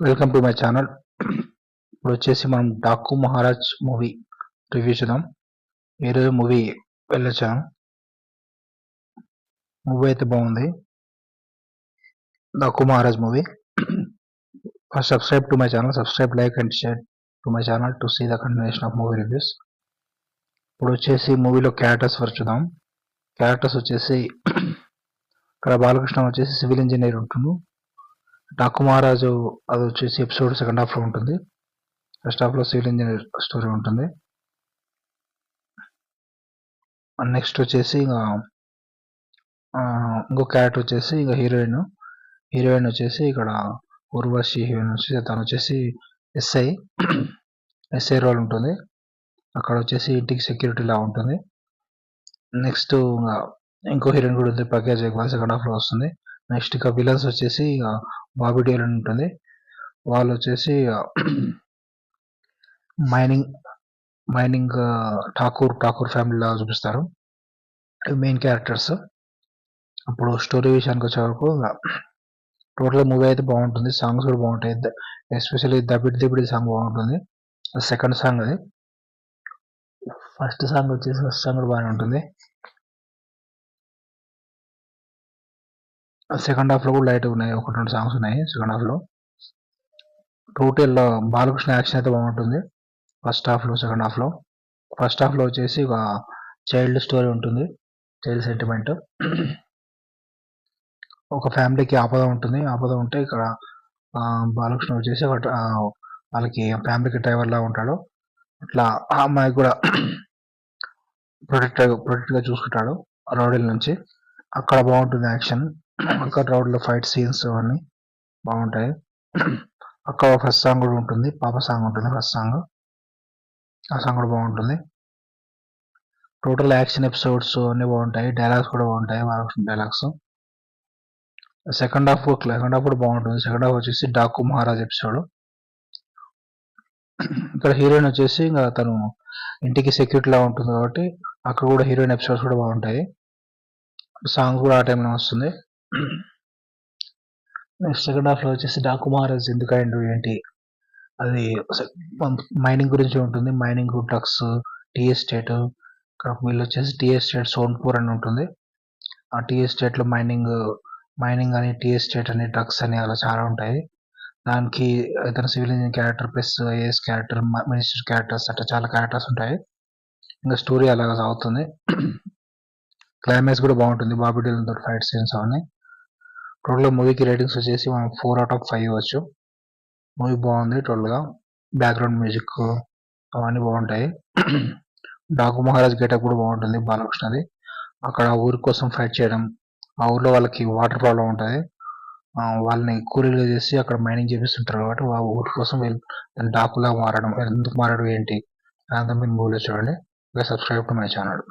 Welcome to my channel ఇప్పుడు వచ్చేసి మనం డాకు మహారాజ్ మూవీ రివ్యూ చూద్దాం. ఈరోజు మూవీ వెళ్ళొచ్చాను మూవీ అయితే బాగుంది. Daaku Maharaj movie first subscribe to my channel subscribe like and share to my channel to see the continuation of movie reviews ఇప్పుడు వచ్చేసి మూవీలో క్యారెక్టర్స్ వరకు చూద్దాం. క్యారెక్టర్స్ వచ్చేసి ఇక్కడ బాలకృష్ణ వచ్చేసి సివిల్ ఇంజనీర్ ఉంటున్నాడు డాకుమారాజు అది వచ్చేసి ఎపిసోడ్ సెకండ్ హాఫ్లో ఉంటుంది. ఫస్ట్ హాఫ్లో సివిల్ ఇంజనీర్ స్టోరీ ఉంటుంది. నెక్స్ట్ వచ్చేసి ఇంకా ఇంకో క్యారెక్టర్ వచ్చేసి ఇంకా హీరోయిన్ హీరోయిన్ వచ్చేసి ఇక్కడ ఉర్వశి హీరోయిన్ వచ్చేసి తను వచ్చేసి ఎస్ఐ ఎస్ఐ రోల్ ఉంటుంది. అక్కడ వచ్చేసి ఇంటికి సెక్యూరిటీ లా ఉంటుంది. నెక్స్ట్ ఇంకో హీరోయిన్ కూడా ఉంది ప్రజ్ఞా జైగ్వాల్ సెకండ్ హాఫ్లో వస్తుంది. నెక్స్ట్ ఇక విలన్స్ వచ్చేసి ఇక బాబీ అని ఉంటుంది. వాళ్ళు వచ్చేసి మైనింగ్ మైనింగ్ ఠాకూర్ ఠాకూర్ ఫ్యామిలీలో చూపిస్తారు. మెయిన్ క్యారెక్టర్స్ అప్పుడు స్టోరీ విషయానికి వచ్చే వరకు టోటల్ మూవీ అయితే బాగుంటుంది. సాంగ్స్ కూడా బాగుంటాయి. ఎస్పెషల్లీ దబిడి దిబిడి సాంగ్ బాగుంటుంది. సెకండ్ సాంగ్ అది. ఫస్ట్ సాంగ్ వచ్చేసి ఫస్ట్ సాంగ్ కూడా బాగానే ఉంటుంది. సెకండ్ హాఫ్లో కూడా లైట్ ఉన్నాయి. ఒకటి రెండు సాంగ్స్ ఉన్నాయి సెకండ్ హాఫ్లో. టోటల్ బాలకృష్ణ యాక్షన్ అయితే బాగుంటుంది. ఫస్ట్ హాఫ్లో సెకండ్ హాఫ్లో. ఫస్ట్ హాఫ్లో వచ్చేసి ఒక చైల్డ్ స్టోరీ ఉంటుంది. చైల్డ్ సెంటిమెంట్ ఒక ఫ్యామిలీకి ఆపద ఉంటుంది. ఆపద ఉంటే ఇక్కడ బాలకృష్ణ వచ్చేసి ఒక వాళ్ళకి ఫ్యామిలీకి డ్రైవర్ లా ఉంటాడు. అట్లా ఆ అమ్మాయి కూడా ప్రొటెక్ట్ ప్రొటెక్ట్గా చూసుకుంటాడు. రౌడీల నుంచి. అక్కడ బాగుంటుంది యాక్షన్. అక్కడ రౌడ్లో ఫైట్ సీన్స్ అవన్నీ బాగుంటాయి. అక్కడ ఫస్ట్ సాంగ్ కూడా ఉంటుంది పాప సాంగ్ ఉంటుంది ఫస్ట్ సాంగ్. ఆ సాంగ్ కూడా బాగుంటుంది. టోటల్ యాక్షన్ ఎపిసోడ్స్ అన్నీ బాగుంటాయి డైలాగ్స్ కూడా బాగుంటాయి Balakrishna dialogues. Second half second half కూడా బాగుంటుంది. సెకండ్ హాఫ్ వచ్చేసి డాకు మహారాజ్ ఎపిసోడ్. ఇక్కడ హీరోయిన్ వచ్చేసి ఇంకా తను ఇంటికి సెక్యూరిటీలా ఉంటుంది కాబట్టి అక్కడ కూడా హీరోయిన్ ఎపిసోడ్స్ కూడా బాగుంటాయి. సాంగ్స్ కూడా ఆ టైంలో వస్తుంది. నెక్స్ట్ సెకండ్ హాఫ్లో వచ్చేసి డాకు ఎందుకు అయిండు ఏంటి? అది మైనింగ్ గురించి ఉంటుంది. మైనింగ్ డ్రగ్స్ టీ ఎస్టేట్ ఇక్కడ వీళ్ళు వచ్చేసి టీ ఎస్టేట్ సోన్పూర్ అని ఉంటుంది. ఆ టీ ఎస్టేట్లో మైనింగ్ మైనింగ్ అని టీ ఎస్టేట్ అని డ్రగ్స్ అని అలా చాలా ఉంటాయి. దానికి ఇతను civil engineer character plus IAS character minister characters అట్లా చాలా క్యారెక్టర్స్ ఉంటాయి. ఇంకా స్టోరీ అలాగా సాగుతుంది. క్లైమాక్స్ కూడా బాగుంటుంది. బాబీ డీలన్ తోటి ఫైట్ సీన్స్ అవన్నీ. టోటల్ మూవీకి రేటింగ్స్ వచ్చేసి మనం ఫోర్ అవుట్ ఆఫ్ ఫైవ్ ఇవ్వచ్చు. మూవీ బాగుంది టోటల్గా బ్యాక్గ్రౌండ్ మ్యూజిక్ అవన్నీ బాగుంటాయి. డాకు మహారాజ్ గెటప్ కూడా బాగుంటుంది బాలకృష్ణది. అక్కడ ఊరి కోసం ఫైట్ చేయడం ఆ ఊర్లో వాళ్ళకి వాటర్ ప్రాబ్లం ఉంటుంది. వాళ్ళని కూలీలుగా చేసి అక్కడ మైనింగ్ చేపిస్తుంటారు కాబట్టి ఆ ఊరి కోసం వీళ్ళు డాకులా మారడం ఎందుకు మారడం ఏంటి అదంతా మీరు మూవీలో చూడండి. Subscribe to my channel